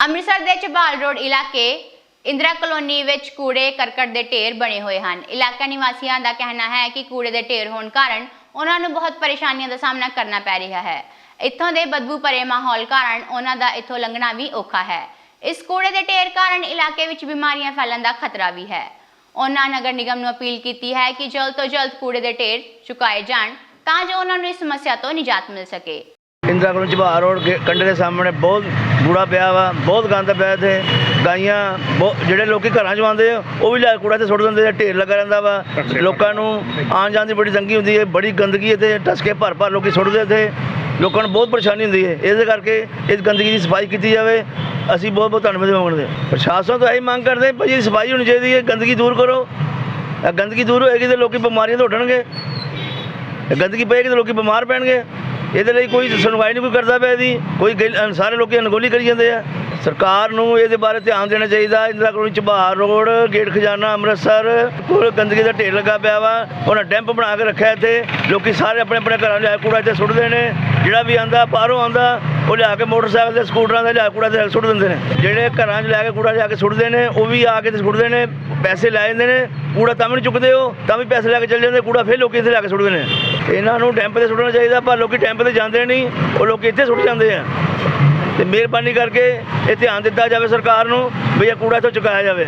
ਅੰਮ੍ਰਿਤਸਰ ਦੇ ਝਬਾਲ ਰੋਡ ਇਲਾਕੇ ਇੰਦਰਾ ਕਲੋਨੀ ਵਿੱਚ ਕੂੜੇ ਕਰਕਟ ਦੇ ਢੇਰ ਬਣੇ ਹੋਏ ਹਨ। ਇਲਾਕਾ ਨਿਵਾਸੀਆਂ ਦਾ ਕਹਿਣਾ ਹੈ ਕਿ ਕੂੜੇ ਦੇ ਢੇਰ ਹੋਣ ਕਾਰਨ ਉਹਨਾਂ ਨੂੰ ਬਹੁਤ ਪਰੇਸ਼ਾਨੀਆਂ ਦਾ ਸਾਹਮਣਾ ਕਰਨਾ ਪੈ ਰਿਹਾ ਹੈ। ਇੱਥੋਂ ਦੇ ਬਦਬੂ ਭਰੇ ਮਾਹੌਲ ਕਾਰਨ ਉਹਨਾਂ ਦਾ ਇੱਥੋਂ ਲੰਘਣਾ ਵੀ ਔਖਾ ਹੈ। ਇਸ ਕੂੜੇ ਦੇ ਢੇਰ ਕਾਰਨ ਇਲਾਕੇ ਵਿੱਚ ਬਿਮਾਰੀਆਂ ਫੈਲਣ ਦਾ ਖਤਰਾ ਵੀ ਹੈ। ਉਹਨਾਂ ਨਗਰ ਨਿਗਮ ਨੂੰ ਅਪੀਲ ਕੀਤੀ ਹੈ ਕਿ ਜਲਦ ਤੋਂ ਜਲਦ ਕੂੜੇ ਦੇ ਢੇਰ ਚੁਕਾਏ ਜਾਣ ਤਾਂ ਜੋ ਉਹਨਾਂ ਨੂੰ ਇਸ ਸਮੱਸਿਆ ਤੋਂ ਨਿਜਾਤ ਮਿਲ ਸਕੇ। ਇੰਦਰਾ ਕੋਲ ਜਵਾਹਰ ਰੋਡ ਗੇ- ਕੰਢੇ ਦੇ ਸਾਹਮਣੇ ਬਹੁਤ ਬੁਰਾ ਪਿਆ ਵਾ, ਬਹੁਤ ਗੰਦ ਪਿਆ ਇੱਥੇ। ਗਾਈਆਂ ਬਹੁਤ- ਜਿਹੜੇ ਲੋਕੀ ਘਰਾਂ 'ਚ ਆਉਂਦੇ ਆ, ਉਹ ਵੀ ਲੈ ਕੂੜਾ ਤੇ ਸੁੱਟ ਦਿੰਦੇ ਆ, ਢੇਰ ਲੱਗਾ ਰਹਿੰਦਾ ਵਾ। ਲੋਕਾਂ ਨੂੰ ਆਉਣ ਜਾਣ ਦੀ ਬੜੀ ਤੰਗੀ ਹੁੰਦੀ ਹੈ, ਬੜੀ ਗੰਦਗੀ ਇੱਥੇ ਟਸਕੇ ਭਰ ਭਰ ਲੋਕੀ ਸੁੱਟਦੇ ਇੱਥੇ। ਲੋਕਾਂ ਨੂੰ ਬਹੁਤ ਪਰੇਸ਼ਾਨੀ ਹੁੰਦੀ ਹੈ। ਇਸ ਕਰਕੇ ਇਸ ਗੰਦਗੀ ਦੀ ਸਫ਼ਾਈ ਕੀਤੀ ਜਾਵੇ। ਅਸੀਂ ਬਹੁਤ ਬਹੁਤ ਧੰਨਵਾਦ ਮੰਗਦੇ ਹਾਂ। ਪ੍ਰਸ਼ਾਸਨ ਤੋਂ ਇਹੀ ਮੰਗ ਕਰਦੇ ਹਾਂ ਭਾਈ ਸਫ਼ਾਈ ਹੋਣੀ ਚਾਹੀਦੀ ਹੈ, ਗੰਦਗੀ ਦੂਰ ਕਰੋ। ਇਹ ਗੰਦਗੀ ਦੂਰ ਹੋਏਗੀ ਤੇ ਲੋਕੀ ਬਿਮਾਰੀਆਂ ਤੋਂ ਉੱਠਣਗੇ ਇਹ ਗੰਦਗੀ ਪਏਗੀ ਤਾਂ ਲੋਕੀ ਬਿਮਾਰ ਪੈਣਗੇ। ਇਹਦੇ ਲਈ ਕੋਈ ਸੁਣਵਾਈ ਨਹੀਂ ਕੋਈ ਕਰਦਾ ਪਿਆ ਇਹਦੀ। ਕੋਈ ਗਿਲ- ਸਾਰੇ ਲੋਕੀ ਅਣਗੌਲੀ ਕਰੀ ਜਾਂਦੇ ਆ। ਸਰਕਾਰ ਨੂੰ ਇਹਦੇ ਬਾਰੇ ਧਿਆਨ ਦੇਣਾ ਚਾਹੀਦਾ। Indira colony Chabbar road, gate Khazana, Amritsar, ਕੋਲ ਗੰਦਗੀ ਦਾ ਢੇਰ ਲੱਗਾ ਪਿਆ ਵਾ। ਉਹਨਾਂ ਡੈਂਪ ਬਣਾ ਕੇ ਰੱਖਿਆ ਇੱਥੇ। ਲੋਕੀ ਸਾਰੇ ਆਪਣੇ ਆਪਣੇ ਘਰਾਂ ਲਿਆ ਕੂੜਾ ਇੱਥੇ ਸੁੱਟਦੇ ਨੇ ਜਿਹੜਾ ਵੀ ਆਂਦਾ, ਬਾਹਰੋਂ ਆਂਦਾ, ਉਹ ਲਿਆ ਕੇ ਮੋਟਰਸਾਈਕਲ ਤੇ, ਸਕੂਟਰਾਂ ਤੇ ਲਿਆ ਕੂੜਾ ਤੇ ਸੁੱਟ ਦਿੰਦੇ ਨੇ। ਜਿਹੜੇ ਘਰਾਂ 'ਚ ਲੈ ਕੇ ਕੂੜਾ ਲਿਆ ਕੇ ਸੁੱਟਦੇ ਨੇ ਉਹ ਵੀ ਆ ਕੇ ਤੇ ਸੁੱਟਦੇ ਨੇ ਪੈਸੇ ਲੈ ਜਾਂਦੇ ਨੇ। ਕੂੜਾ ਤਾਂ ਵੀ ਨਹੀਂ ਚੁੱਕਦੇ ਉਹ, ਤਾਂ ਵੀ ਪੈਸੇ ਲੈ ਕੇ ਚੱਲ ਜਾਂਦੇ। ਕੂੜਾ ਫਿਰ ਲੋਕੀ ਇੱਥੇ ਲਿਆ ਕੇ ਸੁੱਟਦੇ ਨੇ। ਇਹਨਾਂ ਨੂੰ ਟੈਂਪ ਤੇ ਸੁੱਟਣਾ ਚਾਹੀਦਾ, ਪਰ ਲੋਕੀ ਟੈਂਪ ਤੇ ਜਾਂਦੇ ਨਹੀਂ, ਉਹ ਲੋਕੀ ਇੱਥੇ ਸੁੱਟ ਜਾਂਦੇ ਆ। ਤੇ ਮਿਹਰਬਾਨੀ ਕਰਕੇ ਇਹ ਧਿਆਨ ਦਿੱਤਾ ਜਾਵੇ ਸਰਕਾਰ ਨੂੰ ਵੀ ਇਹ ਕੂੜਾ ਇੱਥੋਂ ਚੁਕਾਇਆ ਜਾਵੇ।